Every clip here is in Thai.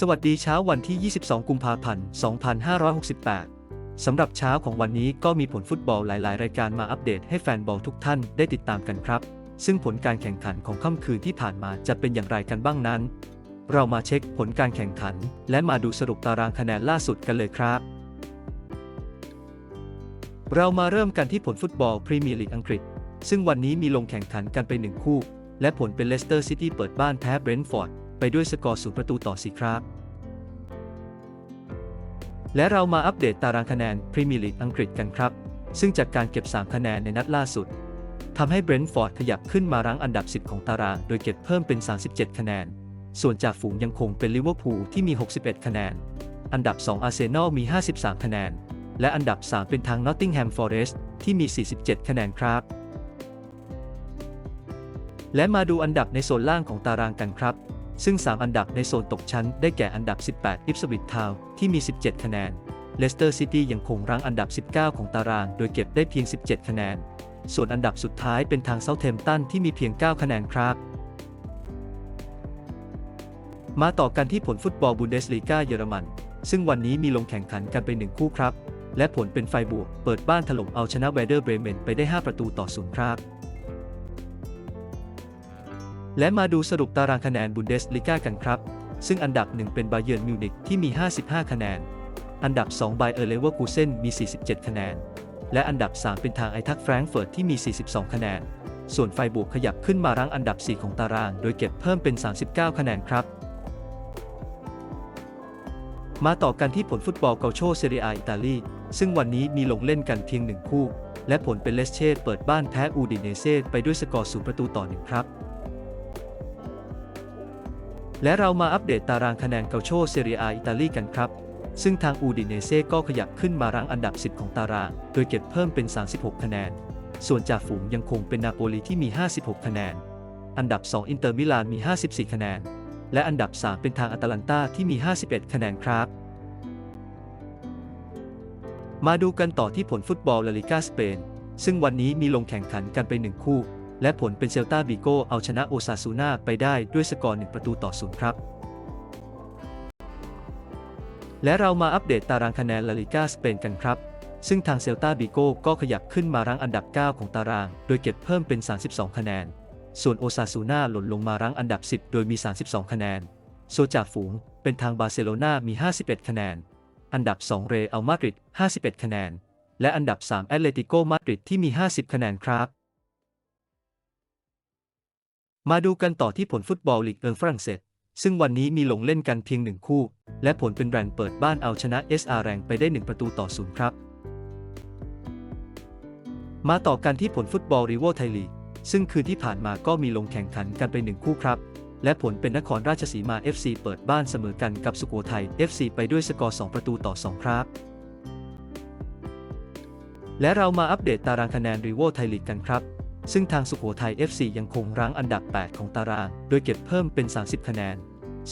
สวัสดีเช้าวันที่ 22 กุมภาพันธ์ 2568 สำหรับเช้าของวันนี้ก็มีผลฟุตบอลหลาย ๆ รายการมาอัปเดตให้แฟนบอลทุกท่านได้ติดตามกันครับ ซึ่งผลการแข่งขันของค่ำคืนที่ผ่านมาจะเป็นอย่างไรกันบ้างนั้น เรามาเช็คผลการแข่งขัน และมาดูสรุปตารางคะแนนล่าสุดกันเลยครับ เรามาเริ่มกันที่ผลฟุตบอลพรีเมียร์ลีกอังกฤษ ซึ่งวันนี้มีลงแข่งขันกันไปหนึ่งคู่ และผลเป็นเลสเตอร์ซิตี้เปิดบ้านแพ้เบรนท์ฟอร์ด ไปด้วยสกอร์ศูประตูต่อ 4 ครับ และเรามาอัปเดตตารางคะแนนพรีเมียร์ลีกอังกฤษกันครับ ซึ่งจากการเก็บ 3 คะแนนในนัดล่าสุดทำให้เบรนท์ฟอร์ดขยับขึ้นมารั้งอันดับ 10 ของตาราง โดยเก็บเพิ่มเป็น 37 คะแนน ส่วนจากฝูงยังคงเป็นลิเวอร์พูลที่มี 61 คะแนน อันดับ 2 อาร์เซนอลมี 53 คะแนน และอันดับ 3 เป็นทางนอตติงแฮมฟอเรสต์ที่มี 47 คะแนนครับ และมาดูอันดับในโซนล่างของตารางกันครับ ซึ่ง 3 อันดับในโซนตกชั้นได้แก่อันดับ 18 อิฟสวิตทาวที่มี 17 คะแนน เลสเตอร์ซิตี้ยังคงรั้งอันดับ 19 ของตาราง โดยเก็บได้เพียง 17 คะแนน ส่วนอันดับสุดท้ายเป็นทางเซาเทมตันที่มีเพียง 9 คะแนนครับ มาต่อกันที่ผลฟุตบอลบุนเดสลีกาเยอรมัน ซึ่งวันนี้มีลงแข่งขันกันไปหนึ่งคู่ครับ และผลเป็นไฟบวก เปิดบ้านถล่มเอาชนะเวเดอร์เบรเมนไปได้ 5 ประตูต่อศูนย์ครับ และมาดูสรุปตารางคะแนนบุนเดสลีกากันครับ ซึ่งอันดับ 1 เป็นบาเยิร์นมิวนิกที่มี 55 คะแนน อันดับ 2 ไบเออร์เลเวอร์คูเซนมี 47 คะแนน และอันดับ 3 เป็นทางไอทักแฟรงเฟิร์ตที่มี 42 คะแนน ส่วนไฟบวกขยับขึ้นมารั้งอันดับ 4 ของตาราง โดยเก็บเพิ่มเป็น 39 คะแนนครับ มาต่อกันที่ผลฟุตบอลเกาโชเซเรียอิตาลี ซึ่งวันนี้มีลงเล่นกันเพียงหนึ่งคู่ และผลเป็นเลสเช่เปิดบ้านแพ้อูดิเนเซ่ไปด้วยสกอร์ศูประตูต่อหนึ่งครับ และเรามาอัปเดตตารางคะแนนเกาโชเซเรียอิตาลีกันครับ ซึ่งทางอูดิเนเซ่ก็ขยับขึ้นมารั้งอันดับ 10 ของตาราง โดยเก็บเพิ่มเป็น 36 คะแนน ส่วนจ่าฝูงยังคงเป็นนาโปลีที่มี 56 คะแนน อันดับ 2 อินเตอร์มิลานมี 54 คะแนน และอันดับ 3 เป็นทางอาตาลันตาที่มี 51 คะแนนครับ มาดูกันต่อที่ผลฟุตบอลลาลิกาสเปน ซึ่งวันนี้มีลงแข่งขันกันไปหนึ่งคู่ และผลเป็นเซลตาบิโกเอาชนะโอซาซูนาไปได้ด้วยสกอร์ 1 ประตูต่อศูนย์ครับ และเรามาอัปเดตตารางคะแนนลาลิกาสเปนกันครับ ซึ่งทางเซลตาบิโกก็ขยับขึ้นมารั้งอันดับ 9 ของตาราง โดยเก็บเพิ่มเป็น 32 คะแนน ส่วนโอซาซูนาหล่นลงมารั้งอันดับ 10 โดยมี 32 คะแนน โซจ่าฝูงเป็นทางบาร์เซโลนามี 51 คะแนน อันดับ 2 เรอัลมาดริด 51 คะแนน และอันดับ 3 แอตเลติโกมาดริดที่มี 50 คะแนนครับ มาดูกันต่อที่ผลฟุตบอลลีกเอิงฝรั่งเศส ซึ่งวันนี้มีลงเล่นกันเพียงหนึ่งคู่ และผลเป็นแรงเปิดบ้านเอาชนะ SR แรงไปได้ 1 ประตูต่อศูนย์ครับ มาต่อกันที่ผลฟุตบอลรีโวไทยลีก ซึ่งคืนที่ผ่านมาก็มีลงแข่งขันกันไปหนึ่งคู่ครับ และผลเป็นนครราชสีมา FC เปิดบ้านเสมอกันกับสุโขทัย FC ไปด้วยสกอร์ 2 ประตูต่อ 2 ครับ และเรามาอัปเดตตารางคะแนนรีโวไทยลีกกันครับ ซึ่งทางสุโขทัย FC ยังคงรั้งอันดับ 8 ของตาราง โดยเก็บเพิ่มเป็น 30 คะแนน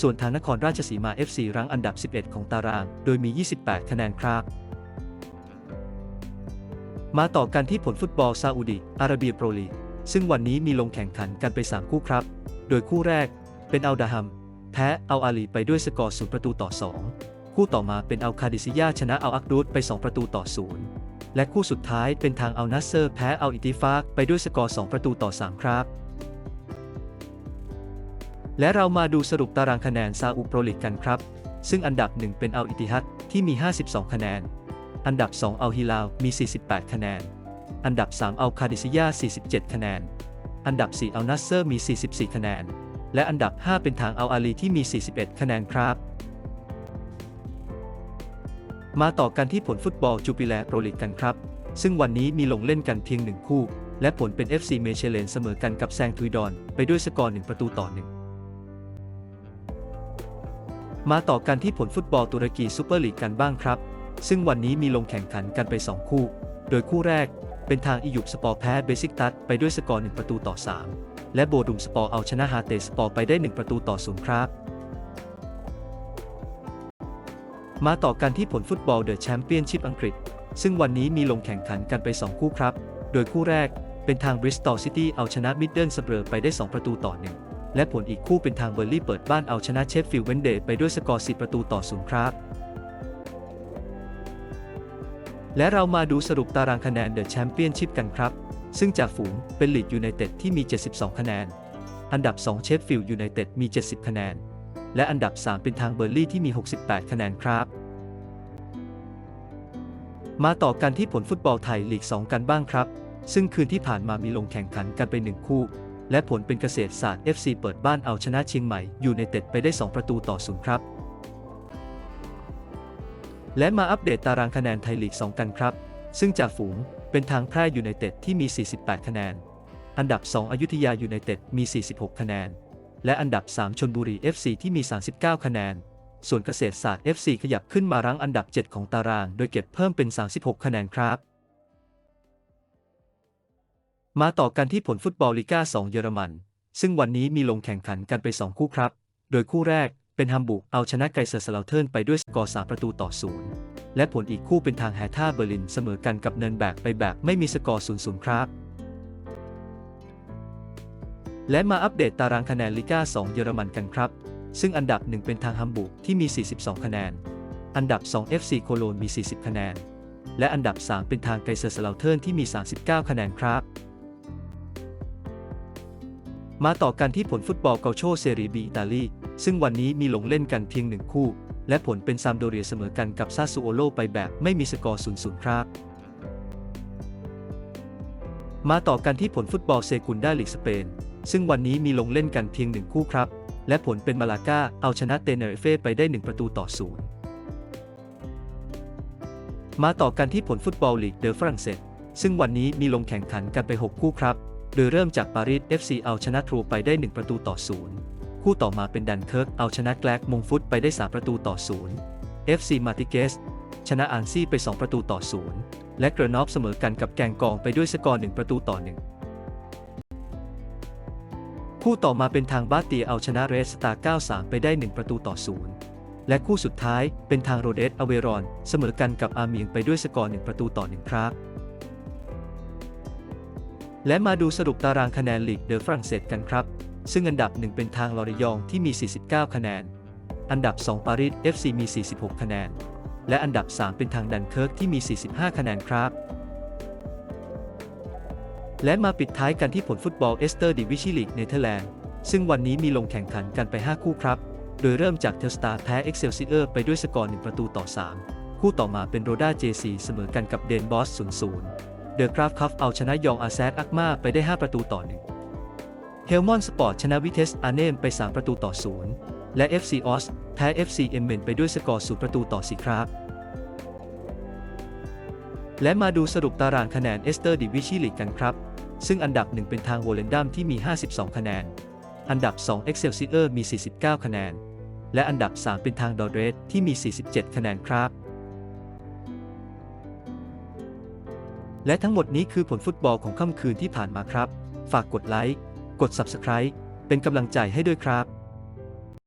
ส่วนทางนครราชสีมา FC รั้งอันดับ 11 ของตาราง โดยมี 28 คะแนนครับ มาต่อกันที่ผลฟุตบอลซาอุดิอาระเบียโปรลีกซึ่งวันนี้มีลงแข่งขันกันไป 3 คู่ครับ โดยคู่แรกเป็นอัลดาฮัม แพ้อัลอาลีไปด้วยสกอร์ 0 ประตูต่อ 2 คู่ต่อมาเป็นอัลคาดิซิยาชนะอัลอักดูดไป 2 ประตูต่อ 0 และคู่สุดท้ายเป็นทางอัลนัสเซอร์แพ้อัลอิติฟากไปด้วยสกอร์ 2 ประตูต่อ 3 ครับ และเรามาดูสรุปตารางคะแนนซาอุโปรลีกกันครับ ซึ่งอันดับ 1 เป็นอัลอิติฮัดที่มี 52 คะแนน อันดับ2อัลฮิลาลมี 48 คะแนน อันดับ3อัลคาดิซิยา 47 คะแนน อันดับ4อัลนัสเซอร์มี 44 คะแนน และอันดับ 5 เป็นทางอัลอาลีที่มี 41 คะแนนครับ มาต่อกันที่ผลฟุตบอลจูปิแลโปรลีกกันครับ ซึ่งวันนี้มีลงเล่นกันเพียงหนึ่งคู่ และผลเป็น FC เมเชเลนเสมอกันกับแซงทุยดอน ไปด้วยสกอร์1ประตูต่อ1มาต่อกันที่ผลฟุตบอลตุรกีซูเปอร์ลีกกันบ้างครับ ซึ่งวันนี้มีลงแข่งขันกันไป 2 คู่ โดยคู่แรกเป็นทางอิยุบสปอร์แพ้เบซิกตัสไปด้วยสกอร์1ประตูต่อ 3 และโบดุมสปอร์เอาชนะฮาเตสปอร์ไปได้ 1 ประตูต่อ 0 ครับ มาต่อกันที่ผลฟุตบอลเดอะแชมเปี้ยนชิพอังกฤษ ซึ่งวันนี้มีลงแข่งขันกันไป 2 คู่ครับ โดยคู่แรกเป็นทางบริสตอลซิตี้เอาชนะมิดเดิลสเปอร์ไปได้ 2 ประตูต่อ1และผลอีกคู่เป็นทางเบอร์ลี่เปิดบ้านเอาชนะเชฟฟิลด์เวนเดย์ไปด้วยสกอร์ 10 ประตูต่อศูนย์ครับและเรามาดูสรุปตารางคะแนนเดอะแชมเปี้ยนชิพกันครับ ซึ่งจากฝูงเป็นลีดยูไนเต็ดที่มี 72 คะแนน อันดับ 2 เชฟฟิลด์ยูไนเต็ดมี 70 คะแนน และอันดับ 3 เป็นทางเบอร์ลี่ที่มี 68 คะแนนครับ มาต่อกันที่ผลฟุตบอลไทยลีก 2 กันบ้างครับ ซึ่งคืนที่ผ่านมามีลงแข่งขันกันไป 1 คู่ และผลเป็นเกษตรศาสตร์ FC เปิดบ้านเอาชนะเชียงใหม่อยูไนเต็ดไปได้ 2 ประตูต่อศูนย์ครับ และมาอัปเดตตารางคะแนนไทยลีก 2 กันครับ ซึ่งจากฝูงเป็นทางแพร่อยูไนเต็ดที่มี 48 คะแนน อันดับ 2 อยุธยาอยูไนเต็ดมี 46 คะแนน และอันดับ 3 ชนบุรี FC ที่มี 39 คะแนน ส่วนเกษตรศาสตร์ FC ขยับขึ้นมารั้งอันดับ 7 ของตาราง โดยเก็บเพิ่มเป็น 36 คะแนนครับ มาต่อกันที่ผลฟุตบอลลีกา2 เยอรมัน ซึ่งวันนี้มีลงแข่งขันกันไป 2 คู่ครับ โดยคู่แรกเป็นฮัมบูร์กเอาชนะไกเซอร์สลาเทิร์นไปด้วยสกอร์ 3 ประตูต่อ 0 และผลอีกคู่เป็นทางแฮท่าเบอร์ลินเสมอกันกับเนินแบกไปแบบไม่มีสกอร์ 0-0 ครับ และมาอัปเดตตารางคะแนนลิก้า2 เยอรมันกันครับ ซึ่งอันดับ 1 เป็นทางฮัมบูร์กที่มี 42 คะแนน อันดับ 2 FC โคโลนมี 40 คะแนน และอันดับ 3 เป็นทางไกเซอร์สลาเทิร์นที่มี 39 คะแนนครับ มาต่อกันที่ผลฟุตบอลเกาโชเซรีบีอิตาลี ซึ่งวันนี้มีลงเล่นกันเพียงหนึ่งคู่ และผลเป็นซามโดเรียเสมอกันกับซาซูโอโลไปแบบไม่มีสกอร์ 0-0 ครับมาต่อกันที่ผลฟุตบอลเซกุนดาลีกสเปน ซึ่งวันนี้มีลงเล่นกันเพียงหนึ่งคู่ครับ และผลเป็นมาลาก้าเอาชนะเตเนริเฟ่ไปได้ 1 ประตูต่อศูนย์มาต่อกันที่ผลฟุตบอลลีกเดอฝรั่งเศส ซึ่งวันนี้มีลงแข่งขันกันไป 6 คู่ครับ โดยเริ่มจากปารีส FC เอาชนะทรูไปได้ 1 ประตูต่อศูนย์คู่ต่อมาเป็นดันเคิร์กเอาชนะแกลกมงฟุตไปได้ 3 ประตูต่อศูนย์ FC มาติเกสชนะอันซี่ไป 2 ประตูต่อศูนย์และเกรนอฟเสมอกันกับแกงกองไปด้วยสกอร์ 1 ประตูต่อ 1 คู่ต่อมาเป็นทางบาเตียเอาชนะเรสตาร์93 ไปได้ 1 ประตูต่อศูนย์และคู่สุดท้ายเป็นทางโรเดสอเวรอน เสมอกันกับอาเมียงไปด้วยสกอร์ 1 ประตูต่อ 1 ครับ และมาดูสรุปตารางคะแนนลีกเดอฝรั่งเศสกันครับ ซึ่งอันดับ 1 เป็นทางลอริยองที่มี 49 คะแนน อันดับ 2 ปารีส FC มี 46 คะแนน และอันดับ 3 เป็นทางดันเคิร์กที่มี 45 คะแนนครับ และมาปิดท้ายกันที่ผลฟุตบอลเอสเตอร์ดิวิชิลีกเนเธอร์แลนด์ ซึ่งวันนี้มีลงแข่งขันกันไป 5 คู่ครับ โดยเริ่มจากเทลสตาร์แพ้เอ็กเซลซิเออร์ไปด้วยสกอร์ 1 ประตูต่อ 3 คู่ต่อมาเป็นโรด้าเจซีเสมอกันกับเดนบอส 0-0 เดอะกราฟคัฟเอาชนะยองอาแซดอักมาไปได้ 5 ประตูต่อ 1 เฮลมอนสปอร์ตชนะวิเทสอาเนมไป 3 ประตูต่อ 0 และ FC ออสแพ้ FC เอมเมนไปด้วยสกอร์0ประตูต่อ 4 ครับและมาดูสรุปตารางคะแนนเอสเตอร์ดิวิชิลีกกันครับ ซึ่งอันดับ 1 เป็นทางโวเลนดัมที่มี 52 คะแนน อันดับ 2 Excelsior มี 49 คะแนน และอันดับ 3 เป็นทางดอเรสที่มี 47 คะแนนครับ และทั้งหมดนี้คือผลฟุตบอลของค่ำคืนที่ผ่านมาครับ ฝากกดไลค์ กด Subscribe เป็นกำลังใจให้ด้วยครับ